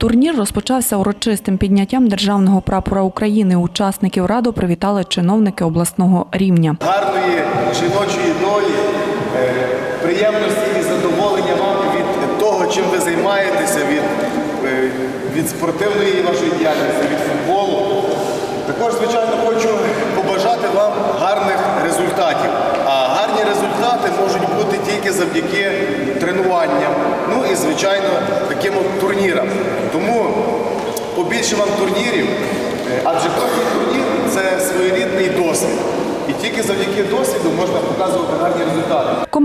Турнір розпочався урочистим підняттям державного прапора України. Учасників раду привітали чиновники обласного рівня. гарної жіночої долі, е, приємності і задоволення вам від того, чим ви займаєтеся, від, е, від спортивної вашої діяльності, від футболу. Також, звичайно, хочу побажати вам гарних результатів. Гарні результати можуть бути тільки завдяки тренуванням, ну і, звичайно, таким от турнірам. Тому побільше вам турнірів, е, адже кожен турнір це своєрідний досвід. І тільки завдяки досвіду можна показувати.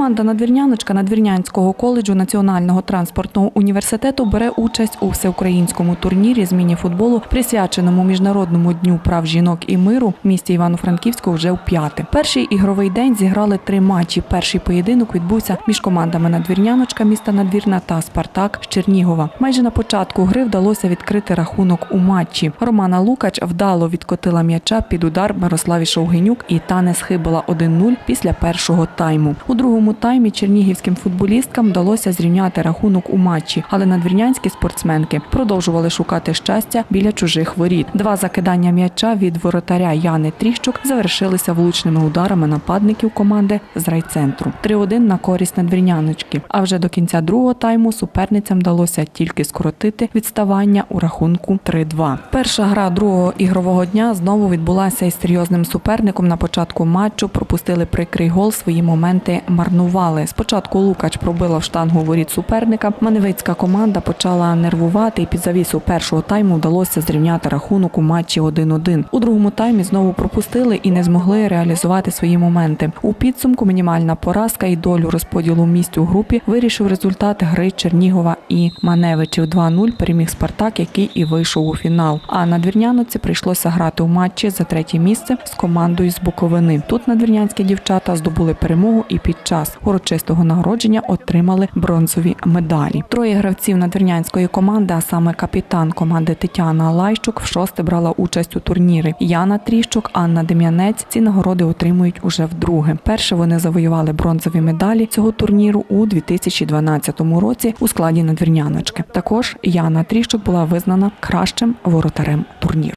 Команда надвірняночка Надвірнянського коледжу Національного транспортного університету бере участь у всеукраїнському турнірі з міні-футболу, присвяченому міжнародному дню прав жінок і миру в місті Івано-Франківську вже вп'яте. Перший ігровий день зіграли три матчі. Перший поєдинок відбувся між командами Надвірняночка міста Надвірна та Спартак з Чернігова. Майже на початку гри вдалося відкрити рахунок у матчі. Романа Лукач вдало відкотила м'яча під удар Мирославі Шовгенюк і та не схибила 1-0 після першого тайму. У другому таймі чернігівським футболісткам вдалося зрівняти рахунок у матчі, але надвірнянські спортсменки продовжували шукати щастя біля чужих воріт. Два закидання м'яча від воротаря Яни Тріщук завершилися влучними ударами нападників команди з райцентру. 3-1 на користь надвірняночки. А вже до кінця другого тайму суперницям вдалося тільки скоротити відставання у рахунку 3-2. Перша гра другого ігрового дня знову відбулася із серйозним суперником на початку матчу. Пропустили прикрий гол. Свої моменти марнували. Спочатку Лукач пробила в штангу воріт суперника. Маневицька команда почала нервувати, і під завісу першого тайму вдалося зрівняти рахунок у матчі 1-1. У другому таймі знову пропустили і не змогли реалізувати свої моменти. У підсумку мінімальна поразка і долю розподілу місць у групі вирішив результат гри Чернігова і Маневичів 2-0 переміг Спартак, який і вийшов у фінал. А надвірняноці прийшлося грати у матчі за третє місце з командою з Буковини. Тут надвірнянські дівчата здобули перемогу і під урочистого нагородження отримали бронзові медалі. Троє гравців надвірнянської команди, а саме капітан команди Тетяна Лайщук, вшосте брала участь у турнірі. Яна Тріщук, Анна Дем'янець. Ці нагороди отримують уже вдруге. Перше вони завоювали бронзові медалі цього турніру у 2012 році у складі надвірняночки. Також Яна Тріщук була визнана кращим воротарем турніру.